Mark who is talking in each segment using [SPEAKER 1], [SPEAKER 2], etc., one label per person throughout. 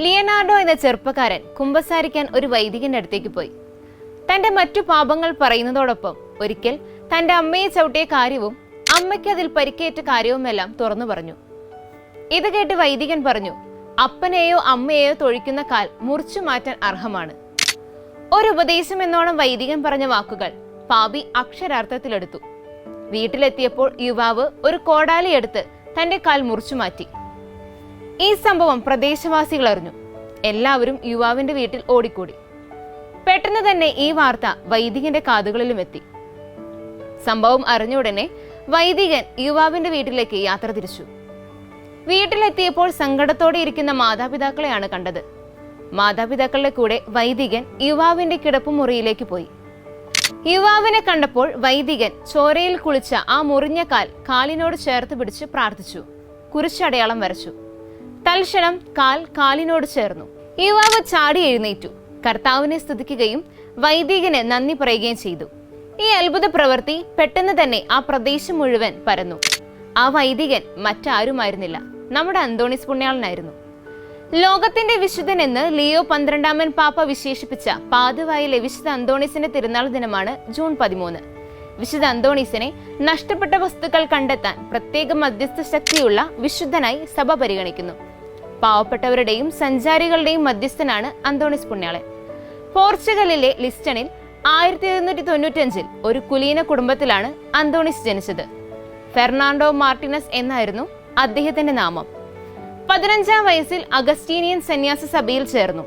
[SPEAKER 1] Leonardo എന്ന ചെറുപ്പക്കാരൻ കുമ്പസാരിക്കാൻ ഒരു വൈദികന്റെ അടുത്തേക്ക് പോയി. തന്റെ മറ്റു പാപങ്ങൾ പറയുന്നതോടൊപ്പം ഒരിക്കൽ തന്റെ അമ്മയെ ചവിട്ടിയ കാര്യവും അമ്മയ്ക്ക് അതിൽ പരിക്കേറ്റ കാര്യവുമെല്ലാം തുറന്നു പറഞ്ഞു. ഇത് കേട്ട് വൈദികൻ പറഞ്ഞു അപ്പനെയോ അമ്മയെയോ തൊഴിക്കുന്ന കാൽ മുറിച്ചു മാറ്റാൻ അർഹമാണ്. ഒരു ഉപദേശം എന്നോണം വൈദികൻ പറഞ്ഞ വാക്കുകൾ പാപി അക്ഷരാർത്ഥത്തിലെടുത്തു. വീട്ടിലെത്തിയപ്പോൾ യുവാവ് ഒരു കോടാലി എടുത്ത് തന്റെ കാൽ മുറിച്ചു മാറ്റി. ഈ സംഭവം പ്രദേശവാസികൾ അറിഞ്ഞു. എല്ലാവരും യുവാവിന്റെ വീട്ടിൽ ഓടിക്കൂടി. പെട്ടെന്ന് തന്നെ ഈ വാർത്ത വൈദികന്റെ കാതുകളിലും എത്തി. സംഭവം അറിഞ്ഞ ഉടനെ വൈദികൻ യുവാവിന്റെ വീട്ടിലേക്ക് യാത്ര തിരിച്ചു. വീട്ടിലെത്തിയപ്പോൾ സങ്കടത്തോടെ ഇരിക്കുന്ന മാതാപിതാക്കളെയാണ് കണ്ടത്. മാതാപിതാക്കളുടെ കൂടെ വൈദികൻ യുവാവിന്റെ കിടപ്പുമുറിയിലേക്ക് പോയി. യുവാവിനെ കണ്ടപ്പോൾ വൈദികൻ ചോരയിൽ കുളിച്ച ആ മുറിഞ്ഞ കാൽ കാലിനോട് ചേർത്ത് പിടിച്ച് പ്രാർത്ഥിച്ചു. കുരിശടയാളം വരച്ചു. തൽക്ഷണം കാൽ കാലിനോട് ചേർന്നു. യുവാവ് ചാടി എഴുന്നേറ്റു. കർത്താവിനെ സ്തുതിക്കുകയും വൈദികന് നന്ദി പറയുകയും ചെയ്തു. ഈ അത്ഭുത പ്രവൃത്തി പെട്ടെന്ന് തന്നെ ആ പ്രദേശം മുഴുവൻ പരന്നു. ആ വൈദികൻ മറ്റാരുമായിരുന്നില്ല. നമ്മുടെ അന്തോണിസ് പുണ്യാളനായിരുന്നു. ലോകത്തിന്റെ വിശുദ്ധൻ എന്ന് ലിയോ പന്ത്രണ്ടാമൻ പാപ്പ വിശേഷിപ്പിച്ച പാതുവായിലെ വിശുദ്ധ അന്തോണീസിന്റെ തിരുനാൾ ദിനമാണ് ജൂൺ പതിമൂന്ന്. വിശുദ്ധ അന്തോണീസിനെ നഷ്ടപ്പെട്ട വസ്തുക്കൾ കണ്ടെത്താൻ പ്രത്യേക മധ്യസ്ഥ ശക്തിയുള്ള വിശുദ്ധനായി സഭ പരിഗണിക്കുന്നു. പാവപ്പെട്ടവരുടെയും സഞ്ചാരികളുടെയും മധ്യസ്ഥനാണ് അന്തോണിസ് പുണ്യാളൻ. പോർച്ചുഗലിലെ ലിസ്റ്റണിൽ ആയിരത്തി എഴുന്നൂറ്റി തൊണ്ണൂറ്റഞ്ചിൽ ഒരു കുലീന കുടുംബത്തിലാണ് അന്തോണിസ് ജനിച്ചത്. ഫെർണാണ്ടോ മാർട്ടിനസ് എന്നായിരുന്നു അദ്ദേഹത്തിന്റെ നാമം. പതിനഞ്ചാം വയസ്സിൽ അഗസ്റ്റീനിയൻ സന്യാസ സഭയിൽ ചേർന്നു.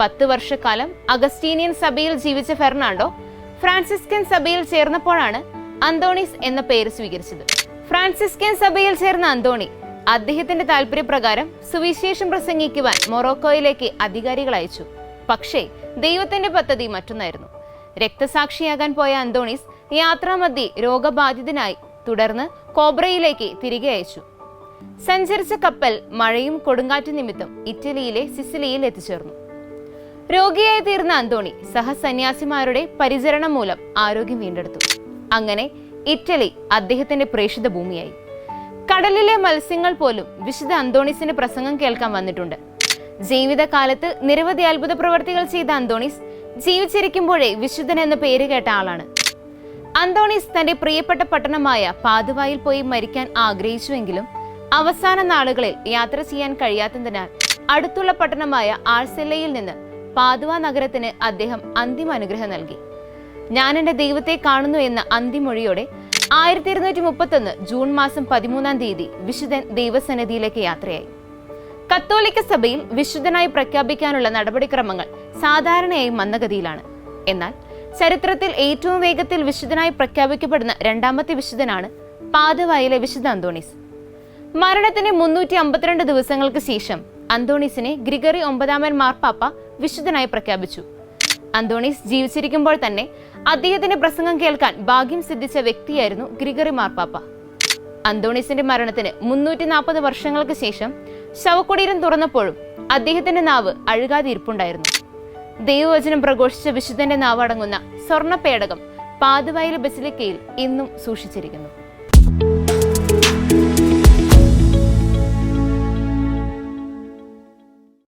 [SPEAKER 1] പത്ത് വർഷക്കാലം അഗസ്റ്റീനിയൻ സഭയിൽ ജീവിച്ച ഫെർണാണ്ടോ ഫ്രാൻസിസ്കൻ സഭയിൽ ചേർന്നപ്പോഴാണ് അന്തോണീസ് എന്ന പേര് സ്വീകരിച്ചത്. ഫ്രാൻസിസ്കൻ സഭയിൽ ചേർന്ന അന്തോണി അദ്ദേഹത്തിന്റെ താല്പര്യപ്രകാരം സുവിശേഷം പ്രസംഗിക്കുവാൻ മൊറോക്കോയിലേക്ക് അധികാരികൾ അയച്ചു. പക്ഷേ ദൈവത്തിന്റെ പദ്ധതി മറ്റൊന്നായിരുന്നു. രക്തസാക്ഷിയാകാൻ പോയ അന്തോണീസ് യാത്രാമധ്യേ രോഗബാധിതനായി തുടർന്ന് കോബ്രയിലേക്ക് തിരികെ അയച്ചു. സഞ്ചരിച്ച കപ്പൽ മഴയും കൊടുങ്കാറ്റും നിമിത്തം ഇറ്റലിയിലെ സിസിലിയിൽ എത്തിച്ചേർന്നു. രോഗിയായി തീർന്ന അന്തോണി സഹസന്യാസിമാരുടെ പരിചരണം മൂലം ആരോഗ്യം വീണ്ടെടുത്തു. അങ്ങനെ ഇറ്റലി അദ്ദേഹത്തിന്റെ പ്രേക്ഷിത ഭൂമിയായി. കടലിലെ മത്സ്യങ്ങൾ പോലും വിശുദ്ധ അന്തോണീസിന്റെ പ്രസംഗം കേൾക്കാൻ വന്നിട്ടുണ്ട്. ജീവിതകാലത്ത് നിരവധി അത്ഭുത പ്രവർത്തികൾ ചെയ്ത അന്തോണീസ് ജീവിച്ചിരിക്കുമ്പോഴേ വിശുദ്ധൻ എന്ന പേര് കേട്ട ആളാണ്. അന്തോണീസ് തന്റെ പ്രിയപ്പെട്ട പട്ടണമായ പാതുവായിൽ പോയി മരിക്കാൻ ആഗ്രഹിച്ചുവെങ്കിലും അവസാന നാളുകളിൽ യാത്ര ചെയ്യാൻ കഴിയാത്തതിനാൽ അടുത്തുള്ള പട്ടണമായ ആഴ്സെല്ലയിൽ നിന്ന് പാതുവ നഗരത്തിന് അദ്ദേഹം അന്തിമ അനുഗ്രഹം നൽകി. ഞാൻ എന്റെ ദൈവത്തെ കാണുന്നു എന്ന അന്തിമൊഴിയോടെ ആയിരത്തി ഇരുന്നൂറ്റി മുപ്പത്തൊന്ന് ജൂൺ മാസം പതിമൂന്നാം തീയതി വിശുദ്ധൻ ദൈവസന്നിധിയിലേക്ക് യാത്രയായി. കത്തോലിക്ക സഭയിൽ വിശുദ്ധനായി പ്രഖ്യാപിക്കാനുള്ള നടപടിക്രമങ്ങൾ സാധാരണയായി മന്ദഗതിയിലാണ്. എന്നാൽ ചരിത്രത്തിൽ ഏറ്റവും വേഗത്തിൽ വിശുദ്ധനായി പ്രഖ്യാപിക്കപ്പെടുന്ന രണ്ടാമത്തെ വിശുദ്ധനാണ് പാതവായിലെ വിശുദ്ധ അന്തോണീസ്. മരണത്തിന് മുന്നൂറ്റി അമ്പത്തിരണ്ട് ദിവസങ്ങൾക്ക് ശേഷം അന്തോണീസിനെ ഗ്രിഗറി ഒമ്പതാമൻ മാർപ്പാപ്പ വിശുദ്ധനായി പ്രഖ്യാപിച്ചു. അന്തോണീസ് ജീവിച്ചിരിക്കുമ്പോൾ തന്നെ അദ്ദേഹത്തിന്റെ പ്രസംഗം കേൾക്കാൻ ഭാഗ്യം സിദ്ധിച്ച വ്യക്തിയായിരുന്നു ഗ്രിഗറി മാർപ്പാപ്പ. അന്തോണീസിന്റെ മരണത്തിന് മുന്നൂറ്റി നാൽപ്പത് വർഷങ്ങൾക്ക് ശേഷം ശവക്കുടീരം തുറന്നപ്പോഴും അദ്ദേഹത്തിന്റെ നാവ് അഴുകാതെ ഇരിപ്പുണ്ടായിരുന്നു ദൈവവചനം പ്രഘോഷിച്ച വിശുദ്ധന്റെ നാവ് അടങ്ങുന്ന സ്വർണ പേടകം പാതുവായിലെ ബസിലിക്കയിൽ ഇന്നും സൂക്ഷിച്ചിരിക്കുന്നു.